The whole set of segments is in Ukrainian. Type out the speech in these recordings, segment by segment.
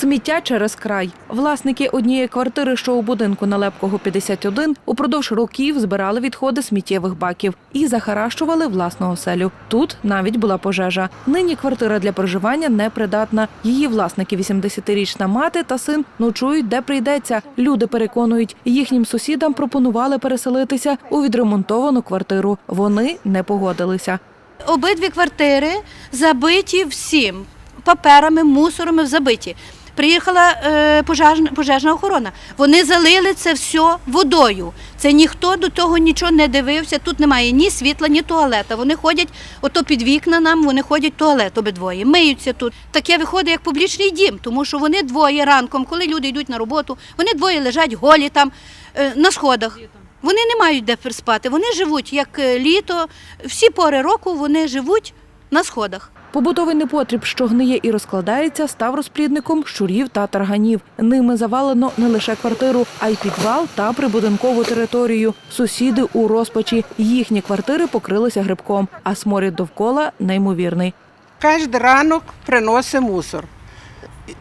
Сміття через край. Власники однієї квартири, що у будинку на Лепкого 51, упродовж років збирали відходи сміттєвих баків і захаращували власну оселю. Тут навіть була пожежа. Нині квартира для проживання непридатна. Її власники, 80-річна мати та син, ночують де прийдеться. Люди переконують, їхнім сусідам пропонували переселитися у відремонтовану квартиру. Вони не погодилися. Обидві квартири забиті всім паперами, мусорами забиті. Приїхала е, пожежна, пожежна охорона. Вони залили це все водою. Це ніхто до того нічого не дивився. Тут немає ні світла, ні туалета. Вони ходять ото під вікна нам, вони ходять туалет обидвоє, миються тут. Таке виходить як публічний дім, тому що вони двоє ранком, коли люди йдуть на роботу, вони двоє лежать голі там е, на сходах. Вони не мають де спати. Вони живуть як е, літо, всі пори року вони живуть на сходах. Побутовий непотріб, що гниє і розкладається, став розплідником щурів та тарганів. Ними завалено не лише квартиру, а й підвал та прибудинкову територію. Сусіди у розпачі. Їхні квартири покрилися грибком, а сморід довкола неймовірний. Кожен ранок приносить мусор.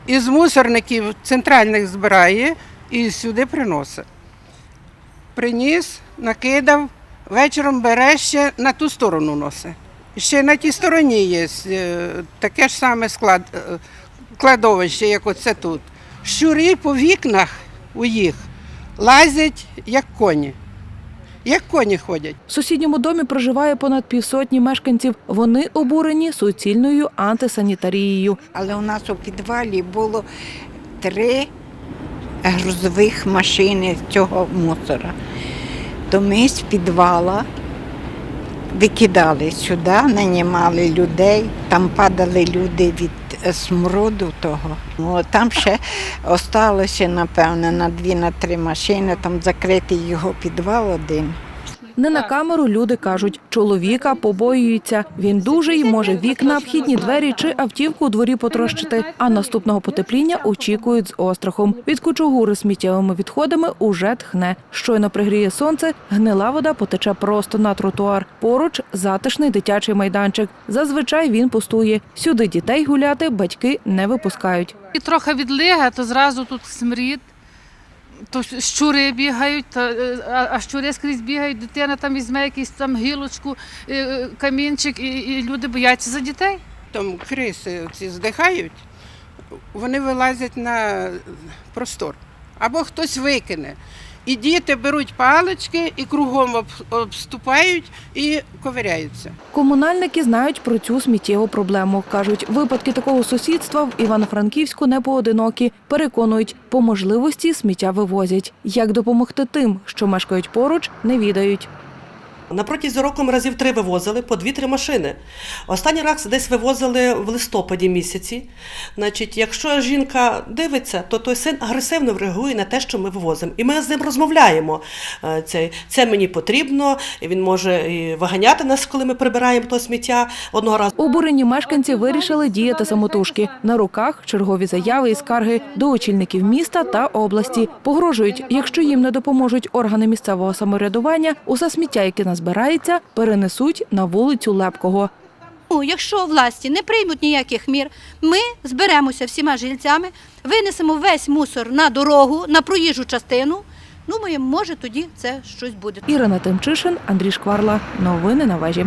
Із мусорників центральних збирає і сюди приносить. Приніс, накидав, вечором бере ще на ту сторону носить. Ще на тій стороні є е, таке ж саме склад, е, кладовище, як оце тут. Щури по вікнах у їх лазять, як коні. Як коні ходять. В сусідньому домі проживає понад півсотні мешканців. Вони обурені суцільною антисанітарією. Але у нас у підвалі було три грузових машини цього мусора. То ми з підвала викидали сюди, нанімали людей, там падали люди від е, смроду того. О, там ще осталося, напевно, на дві на три машини, там закритий його підвал один. Не на камеру люди кажуть, чоловіка побоюються. Він дужий, може вікна, вхідні двері чи автівку у дворі потрощити. А наступного потепління очікують з острахом. Від кучугури сміттєвими відходами уже тхне. Щойно пригріє сонце, гнила вода потече просто на тротуар. Поруч затишний дитячий майданчик. Зазвичай він пустує. Сюди дітей гуляти батьки не випускають. І трохи відлига, то зразу тут смрід, то щури бігають, е, а, щури скрізь бігають, дитина там візьме якусь там гілочку, е, е, камінчик, і люди бояться за дітей. Там криси ці здихають, вони вилазять на простор. Або хтось викине. І діти беруть палички і кругом обступають і ковиряються. Комунальники знають про цю сміттєву проблему. кажуть, випадки такого сусідства в Івано-Франківську не поодинокі. Переконують, по можливості сміття вивозять. Як допомогти тим, що мешкають поруч, не відають. На протязі року ми разів три вивозили по дві-три машини. Останній раз десь вивозили в листопаді місяці. Значить, якщо жінка дивиться, то той син агресивно реагує на те, що ми вивозимо. І ми з ним розмовляємо. Е, Це, це мені потрібно, він може і виганяти нас, коли ми прибираємо то сміття одного разу. Обурені мешканці вирішили діяти самотужки. На руках чергові заяви і скарги до очільників міста та області. Погрожують, якщо їм не допоможуть органи місцевого самоврядування, усе сміття, яке назбирається, перенесуть на вулицю Лепкого. Якщо власті не приймуть ніяких мір, ми зберемося всіма жильцями, винесемо весь мусор на дорогу, на проїжджу частину. Ну, може, тоді це щось буде. Ірина Тимчишин, Андрій Шкварла. Новини на вежі.